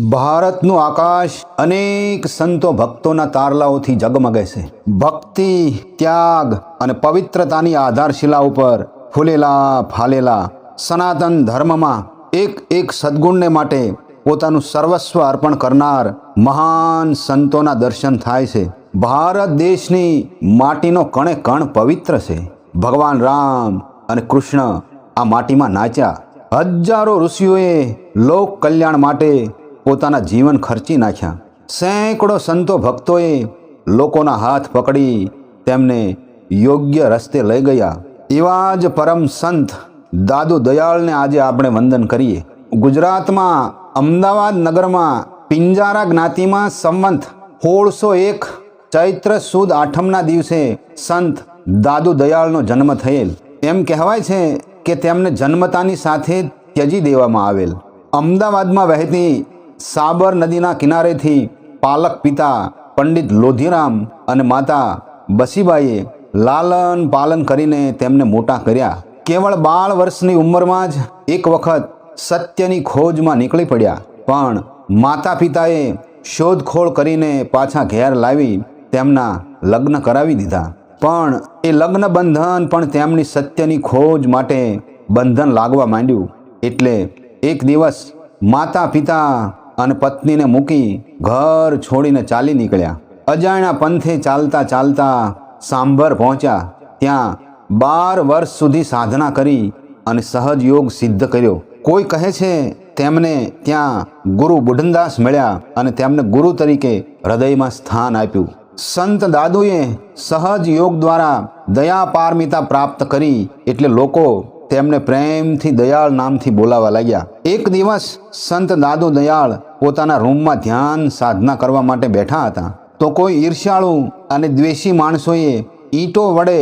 ભારતનું આકાશ અનેક સંતો ભક્તોના તારલાઓથી જગમગે છે. ભક્તિ, ત્યાગ અને પવિત્રતાની આધારશિલા ઉપર ફૂલેલા, ફાલેલા સનાતન ધર્મમાં એક એક સદ્ગુણને માટે પોતાનું સર્વસ્વ અર્પણ કરનાર મહાન સંતોના દર્શન થાય છે. ભારત દેશની માટીનો કણે કણ પવિત્ર છે. ભગવાન રામ અને કૃષ્ણ આ માટીમાં નાચ્યા. હજારો ઋષિઓએ લોક કલ્યાણ માટે પોતાના જીવન ખર્ચી નાખ્યા. સેંકડો સંતો ભક્તોએ લોકોના હાથ પકડી તેમને યોગ્ય રસ્તે લઈ ગયા. એવા જ પરમ સંત દાદુ દયાળને આજે આપણે વંદન કરીએ. ગુજરાતમાં, અમદાવાદ નગરમાં, પિંજારા જ્ઞાતિમાં સંવંત સોળસો એક ચૈત્ર સુદ આઠમના દિવસે સંત દાદુ દયાળનો જન્મ થયેલ. એમ કહેવાય છે કે તેમને જન્મતાની સાથે ત્યજી દેવામાં આવેલ. અમદાવાદમાં વહેતી સાબર નદીના કિનારેથી પાલક પિતા પંડિત લોધીરામ અને માતા બસીબાઈએ લાલન પાલન કરીને તેમને મોટા કર્યા. કેવળ બાળ વર્ષની ઉંમરમાં જ એક વખત સત્યની ખોજમાં નીકળી પડ્યા. પણ માતા પિતાએ શોધખોળ કરીને પાછા ઘેર લાવી તેમના લગ્ન કરાવી દીધા. પણ એ લગ્ન બંધન પણ તેમની સત્યની ખોજ માટે બંધન લાગવા માંડ્યું. એટલે એક દિવસ માતા પિતા અને પત્નીને મૂકી ઘર છોડીને ચાલી નીકળ્યા. અજાણ્યા પંથે ચાલતા ચાલતા સાંભર પહોંચ્યા. ત્યાં બાર વર્ષ સુધી સાધના કરી અને સહજ યોગ સિદ્ધ કર્યો. કોઈ કહે છે તેમને ત્યાં ગુરુ બુઢનદાસ મળ્યા અને તેમને ગુરુ તરીકે હૃદયમાં સ્થાન આપ્યું. સંત દાદુએ સહજ યોગ દ્વારા દયા પારમિતા પ્રાપ્ત કરી એટલે લોકો તેમને પ્રેમથી દયાળ નામથી બોલાવા લાગ્યા. એક દિવસ સંત દાદુ દયાળ પોતાના રૂમમાં ધ્યાન સાધના કરવા માટે બેઠા હતા. તો કોઈ ઈર્ષ્યાળુ અને દ્વેષી માણસોએ ઈંટો વડે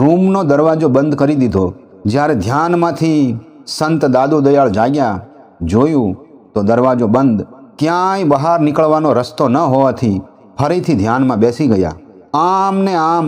રૂમનો દરવાજો બંધ કરી દીધો. જ્યારે ધ્યાનમાંથી સંત દાદુ દયાળ જાગ્યા, જોયું તો દરવાજો બંધ. ક્યાંય બહાર નીકળવાનો રસ્તો ન હોવાથી ફરીથી ધ્યાનમાં બેસી ગયા. આમ ને આમ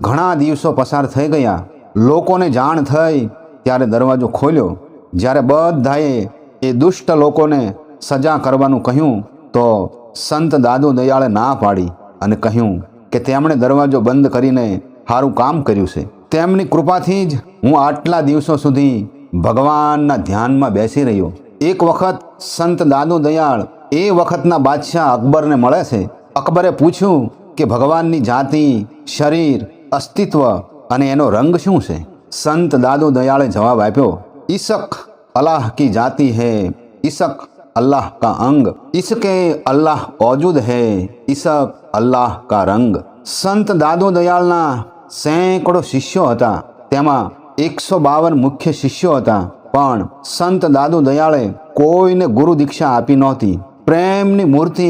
ઘણા દિવસો પસાર થઈ ગયા. લોકોને જાણ થઈ ત્યારે દરવાજો ખોલ્યો. જ્યારે બધાએ એ દુષ્ટ લોકોને સજા કરવાનું કહ્યું, તો સંત દાદુ દયાળે ના પાડી અને કહ્યું કે તેમણે દરવાજો બંધ કરીને સારું કામ કર્યું છે. તેમની કૃપાથી જ હું આટલા દિવસો સુધી ભગવાનના ધ્યાનમાં બેસી રહ્યો. એક વખત સંત દાદુ દયાળ એ વખતના બાદશાહ અકબરને મળે છે. અકબરે પૂછ્યું કે ભગવાનની જાતિ, શરીર, અસ્તિત્વ અને એનો રંગ શું છે? સંત દાદુ દયાળે જવાબ આપ્યો ઈશક અલ્લાહ કી જાતિ હૈ ઈશક अल्लाह का अंग इसके अल्लाह औजूद है ઈશક અલ્લાહ કા રંગ સંત દાદો દયાળના સેંકડો શિષ્યો હતા તેમાં એકસો બાવન મુખ્ય શિષ્યો હતા પણ સંત દાદુ દયાળે કોઈને ગુરુ દીક્ષા આપી નહોતી પ્રેમની મૂર્તિ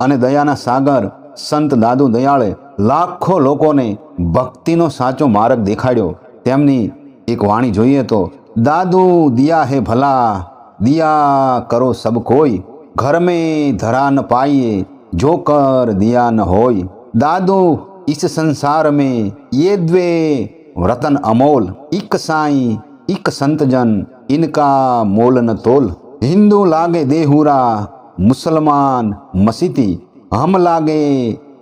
અને દયાના સાગર સંત દાદુ દયાળે લાખો લોકોને ભક્તિનો સાચો માર્ગ દેખાડ્યો તેમની એક વાણી જોઈએ તો દાદુ દિયા હે ભલા દિયા કરો સબ કોઈ ઘર મેં ધરા ન પાઈએ જો કર દિયા ન હોય દાદુ इस संसार में ये द्वे रतन अमोल इक साई इक संतजन इनका मोल न तोल हिंदू लागे देहुरा मुसलमान मसीती हम लागे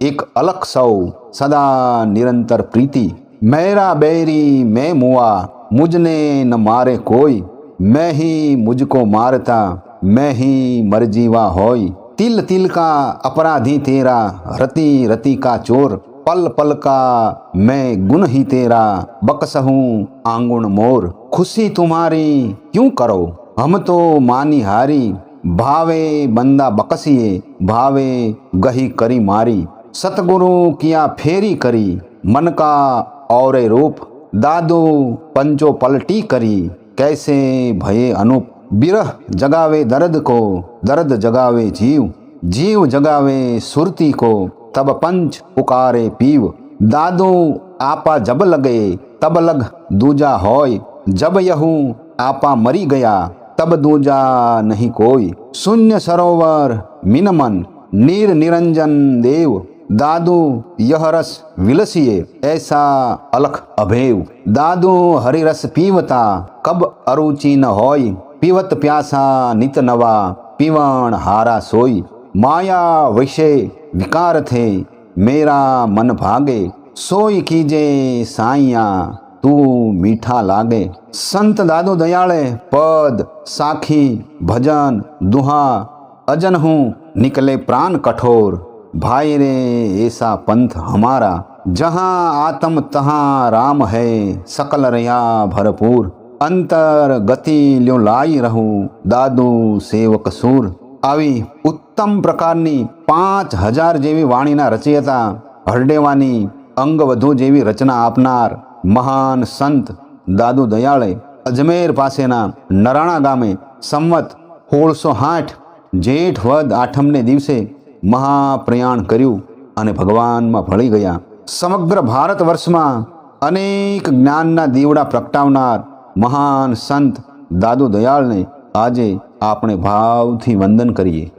एक अलग सौ सदा निरंतर प्रीति मेरा बैरी मैं मुआ, मुझने न मारे कोई। मैं ही मुझको मारता, मैं ही मर जीवा होय तिल तिल का अपराधी तेरा, रति रति का चोर। पल पल का मैं गुण ही तेरा, बकसहूँ आंगुण मोर। खुशी तुम्हारी क्यों करो? हम तो मानी हारी। भावे बंदा बकसिए, भावे गही करी मारी। सतगुरु किया फेरी करी। मन का और रूप, दादू पंचो पलटी करी, कैसे भये अनूप? बिरह जगावे दर्द को, दर्द जगावे जीव। जीव जगावे सुरती को, तब पंच पुकारे पीव। दादू, आपा जब लगे, तब लग दूजा होय। जब यहू, आपा मरी गया, तब दूजा नहीं कोई। शून्य सरोवर मिनमन नीर निरंजन देव। दादू, यह रस विलसिए, ऐसा अलख अभेव। दादू, हरि रस पीवता, कब अरुचि न होय पीवत प्यासा नित नवा, पीवण हारा सोई। माया विषय विकार थे, मेरा मन भागे। सोई कीजे साइया तू मीठा लागे। संत दादो दयाले पद, साखी, भजन, दुहा। अजन हूँ, निकले प्राण कठोर। ભાઈ રે એસા પંથ હમારા જહાં આતમ તહાં રામ હૈ सकल रया ભરપૂર અંતર ગતિ લ્યો લાઈ રહું દાદુ સેવક સૂર આવી ઉત્તમ પ્રકારની પાંચ હજાર જેવી વાણીના રચયતા હરડેવાની અંગવધુ જેવી રચના આપનાર મહાન સંત દાદુ દયાળે અજમેર પાસેના નરાણા ગામે સંવત સોળસો આઠ જેઠ વદ આઠમને દિવસે મહાપ્રયાણ કર્યું અને ભગવાનમાં ભળી ગયા. સમગ્ર ભારત વર્ષમાં અનેક જ્ઞાનના દીવડા પ્રગટાવનાર મહાન સંત દાદુ દયાળને આજે આપણે ભાવથી વંદન કરીએ.